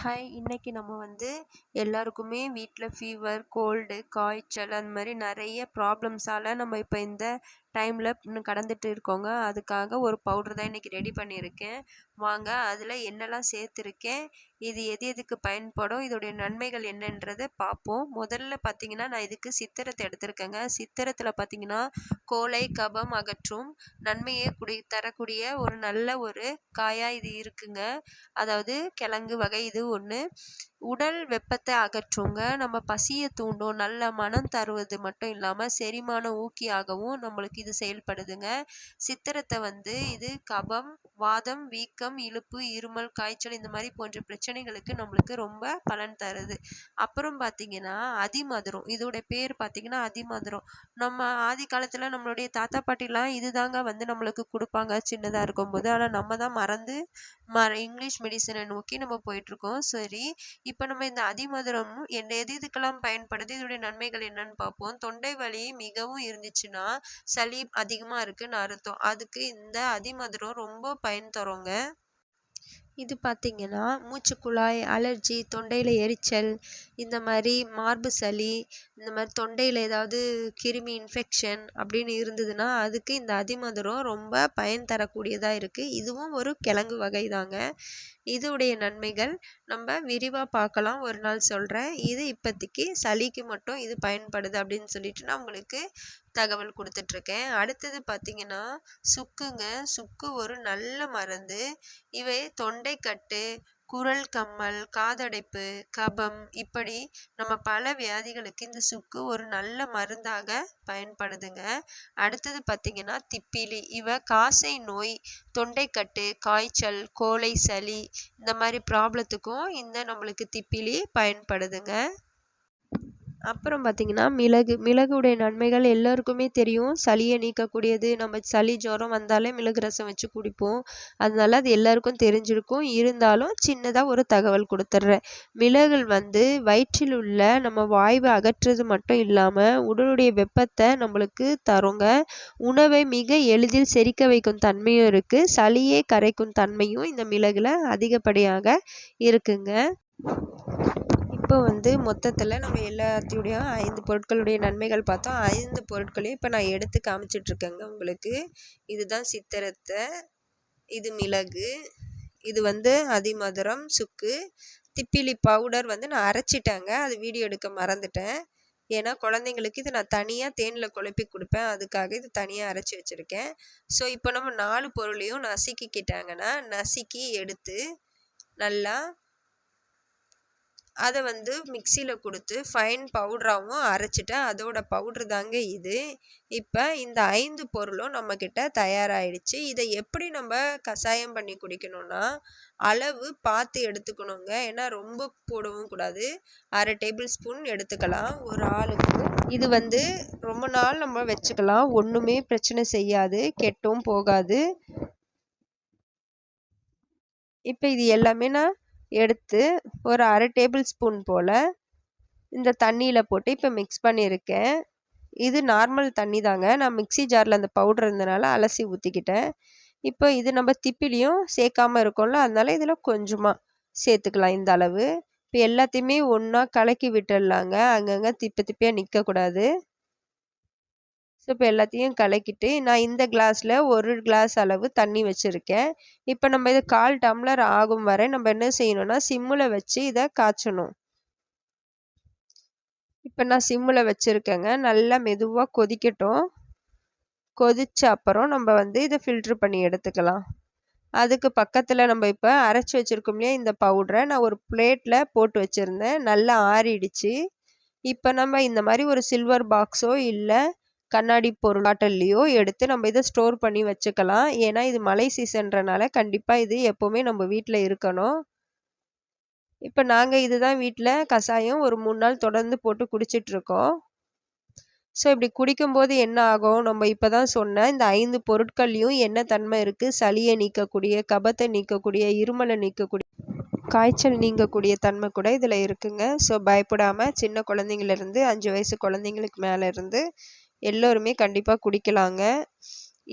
Hi இன்னைக்கு நம்ம வந்து எல்லாருக்குமே வீட்டில் ஃபீவர் கோல்டு காய்ச்சல் அந்த மாதிரி நிறைய ப்ராப்ளம்ஸால் நம்ம இப்போ இந்த டைமில் இன்னும் கடந்துட்டு இருக்கோங்க. அதுக்காக ஒரு பவுட்ரு தான் இன்றைக்கி ரெடி பண்ணியிருக்கேன். வாங்க அதில் என்னெல்லாம் சேர்த்துருக்கேன். இது எது எதுக்கு பயன்படும் இதோடைய நன்மைகள் என்னன்றதை பார்ப்போம். முதல்ல பார்த்தீங்கன்னா நான் இதுக்கு சித்திரத்தை எடுத்திருக்கேங்க. சித்திரத்தில் பார்த்தீங்கன்னா கோலை கபம் அகற்றும் நன்மையை குடி தரக்கூடிய ஒரு நல்ல ஒரு காயாக இது இருக்குங்க. அதாவது கிழங்கு வகை இது ஒன்று உடல் வெப்பத்தை அகற்றுங்க. நம்ம பசியை தூண்டும். நல்ல மனம் தருவது மட்டும் இல்லாமல் செரிமான ஊக்கியாகவும் நம்மளுக்கு இது செயல்படுதுங்க. சித்திரத்தை வந்து இது கபம் வாதம் வீக்கம் இழுப்பு இருமல் காய்ச்சல் இந்த மாதிரி போன்ற பிரச்சனைகளுக்கு நம்மளுக்கு ரொம்ப பலன் தருது. அப்புறம் பார்த்தீங்கன்னா அதிமதுரம். இதோட பேர் பார்த்தீங்கன்னா அதிமதுரம். நம்ம ஆதி காலத்தில் நம்மளுடைய தாத்தா பாட்டிலாம் இதுதாங்க வந்து நம்மளுக்கு கொடுப்பாங்க சின்னதாக இருக்கும்போது. ஆனால் நம்ம தான் மறந்து ம இங்கிலீஷ் மெடிசனை நோக்கி நம்ம போயிட்டுருக்கோம். சரி இப்போ நம்ம இந்த அதிமதுரம் என்ன எது இதுக்கெல்லாம் பயன்படுது? இதோடைய நன்மைகள் என்னன்னு பார்ப்போம் தொண்டை வலி மிகவும் இருந்துச்சுன்னா சளி அதிகமாக இருக்குன்னு அர்த்தம். அதுக்கு இந்த அதிமதுரம் ரொம்ப பயன் தருங்க. இது பார்த்தீங்கன்னா மூச்சுக்குழாய் அலர்ஜி தொண்டையில் எரிச்சல் இந்த மாதிரி மார்பு சளி இந்த மாதிரி தொண்டையில் ஏதாவது கிருமி இன்ஃபெக்ஷன் அப்படின்னு இருந்ததுன்னா அதுக்கு இந்த அதிமதுரம் ரொம்ப பயன் தரக்கூடியதாக இருக்குது இதுவும் ஒரு கிழங்கு வகை தாங்க இதோடைய நன்மைகள் நம்ம விரிவாக பார்க்கலாம். ஒரு நாள் சொல்கிறேன் இது இப்போதைக்கு சளிக்கு மட்டும் இது பயன்படுது அப்படின்னு சொல்லிட்டு நான் உங்களுக்கு தகவல் கொடுத்துட்ருக்கேன். அடுத்தது பார்த்திங்கன்னா சுக்குங்க. சுக்கு ஒரு நல்ல மருந்து. இவை தொண்டைக்கட்டு குரல் கம்மல் காதடைப்பு கபம் இப்படி நம்ம பல வியாதிகளுக்கு இந்த சுக்கு ஒரு நல்ல மருந்தாக பயன்படுதுங்க. அடுத்தது பார்த்திங்கன்னா திப்பிலி. இவ காசை நோய் தொண்டைக்கட்டு காய்ச்சல் கோழை சளி இந்த மாதிரி ப்ராப்ளத்துக்கும் இந்த நம்மளுக்கு திப்பிலி பயன்படுதுங்க. அப்புறம் பார்த்திங்கன்னா மிளகு மிளகுடைய நன்மைகள் எல்லோருக்குமே தெரியும். சளியை நீக்கக்கூடியது நம்ம சளி ஜுரம் வந்தாலே மிளகு ரசம் வச்சு குடிப்போம். அதனால அது எல்லாருக்கும் தெரிஞ்சிருக்கும். இருந்தாலும் சின்னதாக ஒரு தகவல் கொடுத்துட்றேன் மிளகுகள் வந்து வயிற்றில் உள்ள நம்ம வாய்வை அகற்றுறது மட்டும் இல்லாமல் உடலுடைய வெப்பத்தை நம்மளுக்கு தருங்க. உணவை மிக எளிதில் செரிக்க வைக்கும் தன்மையும் இருக்குது சளியே கரைக்கும் தன்மையும் இந்த மிளகில் அதிகப்படியாக இருக்குங்க. இப்போ வந்து மொத்தத்தில் நம்ம எல்லாத்தையுடைய ஐந்து பொருட்களுடைய நன்மைகள் பார்த்தோம். ஐந்து பொருட்களையும் இப்போ நான் எடுத்து காமிச்சிட்ருக்கேங்க உங்களுக்கு. இதுதான் சித்திரத்தை இது மிளகு இது வந்து அதிமதுரம் சுக்கு திப்பிலி பவுடர் வந்து நான் அரைச்சிட்டேங்க. அது வீடியோ எடுக்க மறந்துட்டேன். ஏன்னா குழந்தைங்களுக்கு இது நான் தனியாக தேனில் குழப்பி கொடுப்பேன். அதுக்காக இது தனியாக அரைச்சி வச்சுருக்கேன். ஸோ இப்போ நம்ம நாலு பொருளையும் நசுக்கிக்கிட்டாங்கன்னா நசுக்கி எடுத்து நல்லா அதை வந்து மிக்சியில் கொடுத்து ஃபைன் பவுட்ராகவும் அரைச்சிட்டேன் அதோட பவுட்ரு தாங்க இது. இப்போ இந்த ஐந்து பொருளும் நம்மக்கிட்ட தயாராகிடுச்சு இதை எப்படி நம்ம கஷாயம் பண்ணி குடிக்கணும்னா அளவு பார்த்து எடுத்துக்கணுங்க. ஏன்னா ரொம்ப போடவும் கூடாது. அரை டேபிள் ஸ்பூன் எடுத்துக்கலாம். ஒரு ஆளுக்கு. இது வந்து ரொம்ப நாள் நம்ம வச்சுக்கலாம். ஒன்றுமே பிரச்சனை செய்யாது. கெட்டும் போகாது. இப்போ இது எல்லாமே நான் எடுத்து ஒரு அரை டேபிள் ஸ்பூன் போல் இந்த தண்ணியில் போட்டு இப்போ மிக்ஸ் பண்ணியிருக்கேன். இது நார்மல் தண்ணி தாங்க. நான் மிக்சி ஜாரில் அந்த பவுடர் இருந்தனால அலசி ஊற்றிக்கிட்டேன் இப்போ இது நம்ம திப்பிலையும் சேர்க்காமல் இருக்கோம்ல அதனால் இதில் கொஞ்சமாக சேர்த்துக்கலாம் இந்த அளவு. இப்போ எல்லாத்தையுமே ஒன்றா கலக்கி விட்டுடலாங்க. அங்கங்கே திப்பி திப்பியாக நிற்கக்கூடாது ஸோ இப்போ எல்லாத்தையும் கலக்கிட்டு நான் இந்த கிளாஸில் ஒரு கிளாஸ் அளவு தண்ணி வச்சுருக்கேன். இப்போ நம்ம இது கால் டம்ளர் ஆகும் வரை நம்ம என்ன செய்யணும்னா சிம்மில் வச்சு இதை காய்ச்சணும். இப்போ நான் சிம்மில் வச்சுருக்கேங்க. நல்லா மெதுவாக கொதிக்கட்டும். கொதிச்ச அப்புறம் நம்ம வந்து இதை ஃபில்ட்ரு பண்ணி எடுத்துக்கலாம். அதுக்கு பக்கத்தில் நம்ம இப்போ அரைச்சி வச்சுருக்கோம் இல்லையா இந்த பவுடரை நான் ஒரு பிளேட்டில் போட்டு வச்சுருந்தேன். நல்லா ஆறிடுச்சு. இப்போ நம்ம இந்த மாதிரி ஒரு சில்வர் பாக்ஸோ இல்லை கண்ணாடி பொருளாட்டல்லையோ எடுத்து நம்ம இதை ஸ்டோர் பண்ணி வச்சுக்கலாம். ஏன்னா இது மழை சீசன்றனால கண்டிப்பாக இது எப்போவுமே நம்ம வீட்டில் இருக்கணும். இப்போ நாங்கள் இதுதான் வீட்டில் கஷாயம் ஒரு மூணு நாள் தொடர்ந்து போட்டு குடிச்சிட்ருக்கோம். ஸோ இப்படி குடிக்கும்போது என்ன ஆகும்? நம்ம இப்போ தான் சொன்ன இந்த ஐந்து பொருட்கள்லையும் என்ன தன்மை இருக்குது சளியை நீக்கக்கூடிய கபத்தை நீக்கக்கூடிய இருமலை நீக்கக்கூடிய காய்ச்சல் நீங்கக்கூடிய தன்மை கூட இதில் இருக்குங்க. ஸோ பயப்படாமல் சின்ன குழந்தைங்கள்லேருந்து அஞ்சு வயசு குழந்தைங்களுக்கு மேலே இருந்து எல்லோருமே கண்டிப்பாக குடிக்கலாங்க.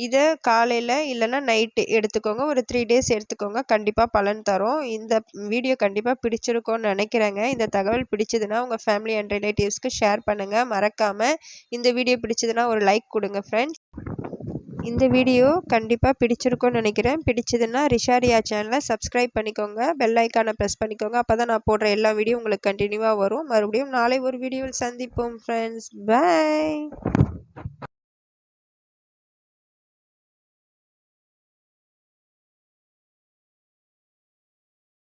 இதை காலையில் இல்லைன்னா நைட்டு எடுத்துக்கோங்க. ஒரு த்ரீ டேஸ் எடுத்துக்கோங்க. கண்டிப்பாக பலன் தரும். இந்த வீடியோ கண்டிப்பாக பிடிச்சிருக்கோன்னு நினைக்கிறேங்க. இந்த தகவல் பிடிச்சதுன்னா உங்கள் ஃபேமிலி அண்ட் ரிலேட்டிவ்ஸ்க்கு ஷேர் பண்ணுங்கள் மறக்காமல் இந்த வீடியோ பிடிச்சதுன்னா ஒரு லைக் கொடுங்க ஃப்ரெண்ட்ஸ் இந்த வீடியோ கண்டிப்பாக பிடிச்சிருக்கும்னு நினைக்கிறேன். பிடிச்சதுன்னா ரிஷாரியா சேனலை சப்ஸ்கிரைப் பண்ணிக்கோங்க. பெல் ஐக்கானை ப்ரெஸ் பண்ணிக்கோங்க. அப்போ தான் நான் போடுற எல்லா வீடியோ உங்களுக்கு கண்டினியூவாக வரும். மறுபடியும் நாளை ஒரு வீடியோவில் சந்திப்போம் ஃப்ரெண்ட்ஸ் பை